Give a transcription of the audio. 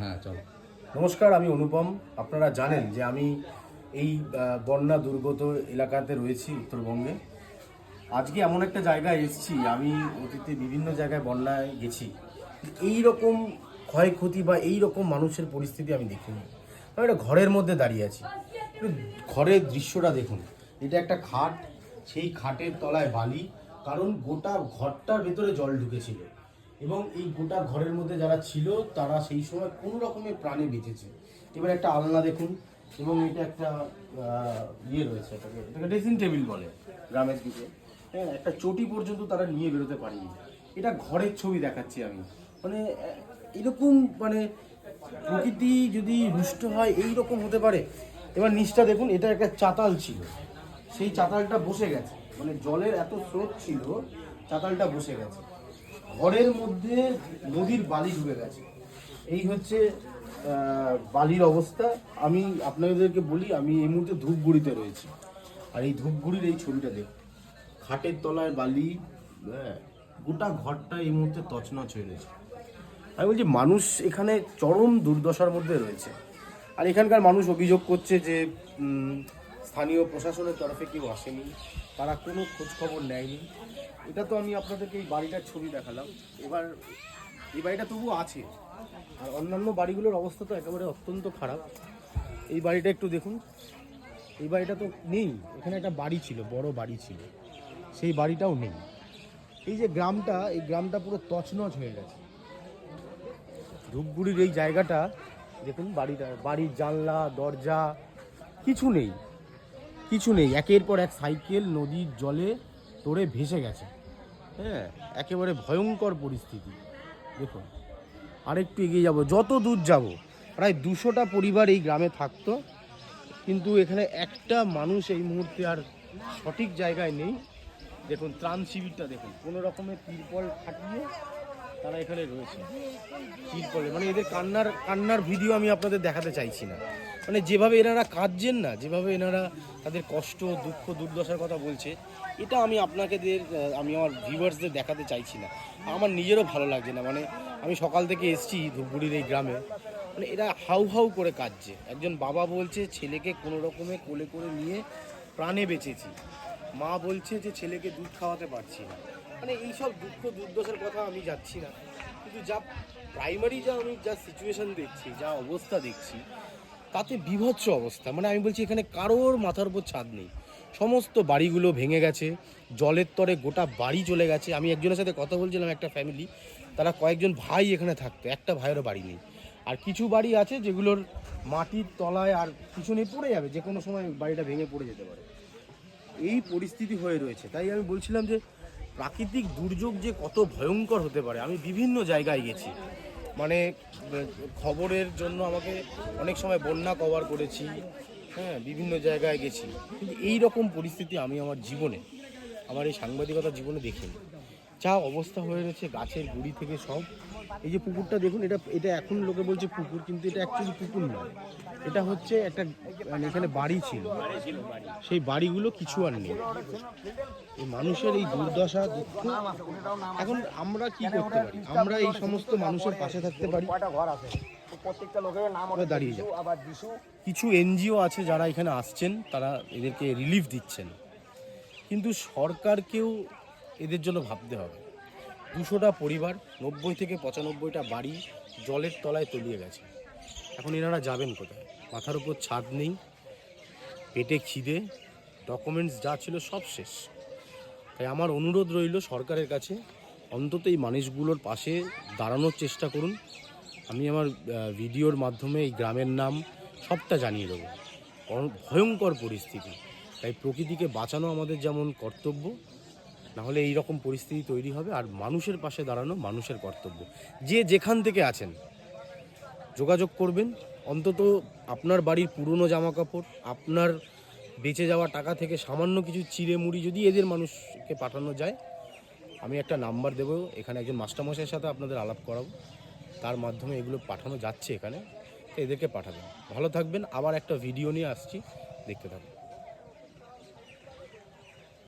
হ্যাঁ চলো। নমস্কার, আমি অনুপম। আপনারা জানেন যে আমি এই বন্যা দুর্গত এলাকাতে রয়েছি উত্তরবঙ্গে। আজকে এমন একটা জায়গায় এসেছি, আমি অতীতে বিভিন্ন জায়গায় বন্যায় গেছি। এই রকম ক্ষয়ক্ষতি বা এই রকম মানুষের পরিস্থিতি আমি দেখিনি। আমি একটা ঘরের মধ্যে দাঁড়িয়ে আছি। ঘরের দৃশ্যটা দেখুন। এটা একটা খাট, সেই খাটের তলায় বালি, কারণ গোটা ঘরটার ভেতরে জল ঢুকেছিল। এবং এই গোটা ঘরের মধ্যে যারা ছিল, তারা সেই সময় কোনো রকমের প্রাণে বেঁচেছে। এবার একটা আলনা দেখুন, এবং এটা একটা ইয়ে রয়েছে, এটাকে এটাকে ড্রেসিং টেবিল বলে গ্রামের দিকে। হ্যাঁ একটা চটি পর্যন্ত তারা নিয়ে বেরোতে পারেনি। এটা ঘরের ছবি দেখাচ্ছি আমি। মানে এরকম মানে প্রকৃতি যদি রুষ্ট হয়, এই রকম হতে পারে। এবার নিচটা দেখুন, এটা একটা চাতাল ছিল। সেই চাতালটা বসে গেছে। মানে জলের এত স্রোত ছিল, চাতালটা বসে গেছে। ঘরের মধ্যে নদীর বালি ঢুকে গেছে। এই হচ্ছে বালির অবস্থা। আমি আপনাদেরকে বলি আমি এই মুহূর্তে ধূপগুড়িতে রয়েছি। আর এই ধূপগুড়ির এই ছবিটা দেখ খাটের তলায় বালি হ্যাঁ, গোটা ঘরটা এই মুহূর্তে তছনছ হয়ে রয়েছে। আমি বলছি মানুষ এখানে চরম দুর্দশার মধ্যে রয়েছে। আর এখানকার মানুষ অভিযোগ করছে যে স্থানীয় প্রশাসনের তরফে কেউ আসেনি তারা কোনো খোঁজখবর নেয়নি। এটা তো আমি আপনাদেরকে এই বাড়িটার ছবি দেখালাম। এবার এই বাড়িটা তবু আছে। আর অন্যান্য বাড়িগুলোর অবস্থা তো একেবারে অত্যন্ত খারাপ। এই বাড়িটা একটু দেখুন। এই বাড়িটা তো নেই। এখানে একটা বাড়ি ছিল, বড় বাড়ি ছিল। সেই বাড়িটাও নেই। এই যে গ্রামটা, এই গ্রামটা পুরো তছনছ হয়ে গেছে। ধূপগুড়ির এই জায়গাটা, দেখুন বাড়িটা, বাড়ির জানলা, দরজা, কিছু নেই। কিছু নেই। একের পর এক সাইকেল নদীর জলে তোড়ে ভেসে গেছে। হ্যাঁ একেবারে ভয়ঙ্কর পরিস্থিতি। দেখুন, আরেকটু এগিয়ে যাব। যত দূর যাব, প্রায় দুশোটা পরিবার এই গ্রামে থাকতো, কিন্তু এখানে একটা মানুষ এই মুহূর্তে আর সঠিক জায়গায় নেই। দেখুন, ত্রাণ শিবিরটা দেখুন। কোনো রকমের তিরপল খাটিয়ে তারা এখানে রয়েছে তিরপলে মানে এদের কান্নার কান্নার ভিডিও আমি আপনাদের দেখাতে চাইছি না। মানে যেভাবে এনারা কাঁদছেন না, যেভাবে এনারা তাদের কষ্ট, দুঃখ, দুর্দশার কথা বলছে, এটা আমি আপনাকে দের- আমি আমার ভিউয়ার্সদের দেখাতে চাইছি না। আমার নিজেরও ভালো লাগছে না মানে আমি সকাল থেকে এসেছি ধূপগুড়ির এই গ্রামে। মানে এরা হাউ হাউ করে কাঁদছে। একজন বাবা বলছে, ছেলেকে কোনো রকমে কোলে করে নিয়ে প্রাণে বেঁচেছি। মা বলছে যে, ছেলেকে দুধ খাওয়াতে পারছি না। মানে এইসব দুঃখ দুর্দশার কথা আমি যাচ্ছি না। কিন্তু যা প্রাইমারি যা আমি যা সিচুয়েশন দেখছি, যা অবস্থা দেখছি, তাতে বিভৎস অবস্থা। মানে আমি বলছি এখানে কারোর মাথার উপর ছাদ নেই। সমস্ত বাড়িগুলো ভেঙে গেছে, জলের তরে গোটা বাড়ি চলে গেছে। আমি একজনের সাথে কথা বলছিলাম, একটা ফ্যামিলি তারা কয়েকজন ভাই এখানে থাকতো, একটা ভাইয়েরও বাড়ি নেই। আর কিছু বাড়ি আছে যেগুলোর মাটির তলায় আর পিছনে পড়ে যাবে, যে কোনো সময় বাড়িটা ভেঙে পড়ে যেতে পারে। এই পরিস্থিতি হয়ে রয়েছে। তাই আমি বলছিলাম যে প্রাকৃতিক দুর্যোগ যে কত ভয়ঙ্কর হতে পারে, আমি বিভিন্ন জায়গায় গেছি। মানে খবরের জন্য আমাকে অনেক সময় বন্যা কভার করেছি হ্যাঁ বিভিন্ন জায়গায় গেছি। কিন্তু এই রকম পরিস্থিতি আমি আমার জীবনে, আমার এই সাংবাদিকতা জীবনে দেখিনি। যা অবস্থা হয়ে রয়েছে গাছের গুড়ি থেকে সব এই যে পুকুরটা দেখুন, এটা এটা এখন লোকে বলছে পুকুর, কিন্তু এটা অ্যাকচুয়ালি পুকুর নয়। এটা হচ্ছে একটা মানে এখানে বাড়ি ছিল। সেই বাড়িগুলো কিছু আর নেই। এই মানুষের এই দুর্দশা, দুঃখ, এখন আমরা কি করতে পারি? আমরা এই সমস্ত মানুষের পাশে থাকতে পারি। দাঁড়িয়ে আবার কিছু এনজিও আছে যারা এখানে আসছেন, তারা এদেরকে রিলিফ দিচ্ছেন। কিন্তু সরকারকেও এদের জন্য ভাবতে হবে। দুশোটা পরিবার, নব্বই থেকে পঁচানব্বইটা বাড়ি জলের তলায় তলিয়ে গেছে। এখন এনারা যাবেন কোথায়? মাথার উপর ছাদ নেই, পেটে খিদে ডকুমেন্টস যা ছিল সব শেষ। তাই আমার অনুরোধ রইল সরকারের কাছে, অন্তত এই মানুষগুলোর পাশে দাঁড়ানোর চেষ্টা করুন। আমি আমার ভিডিওর মাধ্যমে এই গ্রামের নাম সবটা জানিয়ে দেবো। ভয়ঙ্কর পরিস্থিতি। তাই প্রকৃতিকে বাঁচানো আমাদের যেমন কর্তব্য না হলে এই রকম পরিস্থিতি তৈরি হবে আর মানুষের পাশে দাঁড়ানো মানুষের কর্তব্য। যে যেখান থেকে আছেন, যোগাযোগ করবেন। অন্তত আপনার বাড়ির পুরনো জামা কাপড় আপনার বেঁচে যাওয়া টাকা থেকে সামান্য কিছু চিড়ে মুড়ি যদি এদের মানুষকে পাঠানো যায়, আমি একটা নাম্বার দেবো, এখানে একজন মাস্টারমশাইয়ের সাথে আপনাদের আলাপ করাবো। তার মাধ্যমে এগুলো পাঠানো যাচ্ছে এখানে, তো এদেরকে পাঠাবেন। ভালো থাকবেন, আবার একটা ভিডিও নিয়ে আসছি, দেখতে থাকুন।